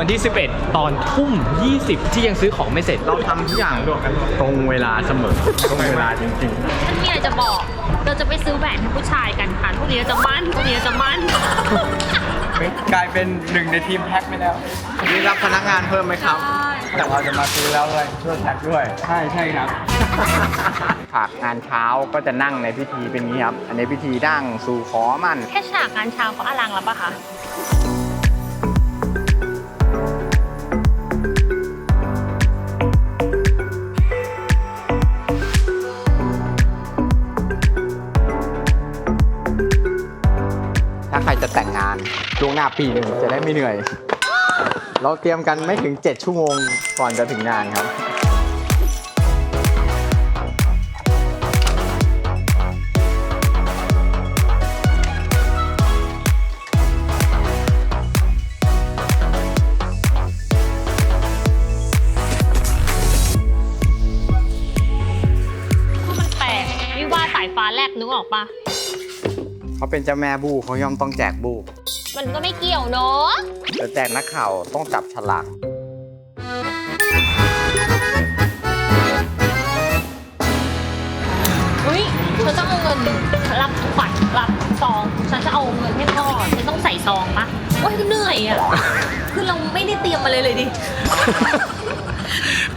วันที่ 11 ตอนทุ่ม 20 ที่ยังซื้อของไม่เสร็จ เราทำทุกอย่างตรงเวลาเสมอ ตรงเวลาจริงฉันมีอะไรจะบอก เราจะไปซื้อแหวนให้ผู้ชายกันค่ะพรุ่งนี้เราจะมั่นพรุ่งนี้เราจะมั่นกลายเป็นหนึ่งในทีมแพ็คไปแล้วนี่รับพนักงานเพิ่มไหมครับ แต่เราจะมาซื้อแล้วเลยช่วยแพ็คด้วย ใช่ใช่ครับ ฉากงานเช้าก็จะนั่งในพิธีเป็นอย่างนี้ครับ อันนี้พิธีนั่งสู่ขอมั่น แค่ฉากงานเช้าก็อลังแล้วปะคะ ถ้าใครจะแต่งงานล่วงหน้าปีหนึ่งจะได้ไม่เหนื่อย เราเตรียมกันไม่ถึง 7 ชั่วโมงก่อนจะถึงงานครับคือมันแปลกวิว่าสายฟ้าแลบนึกออกปะ เขาเป็นเจ้าแม่บูเขาย่อมต้องแจกบูมันก็ไม่เกี่ยวเนาะแต่แจกนักข่าวต้องจับฉลากเฮ้ยฉันจะเอาเงินรับขวัญรับซองฉันจะเอาเงินให้พ่อฉันต้องใส่ซองปะโอ้ยเหนื่อยอะ คือเราไม่ได้เตรียมมาเลยเลยดิ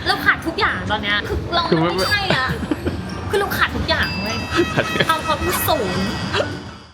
เราขาดทุกอย่างตอนเนี้ยคือเราคือไม่ไม่ใช่อะ คือเราขาดทุกอย่างเว้ยๆทำความที่ศูนย์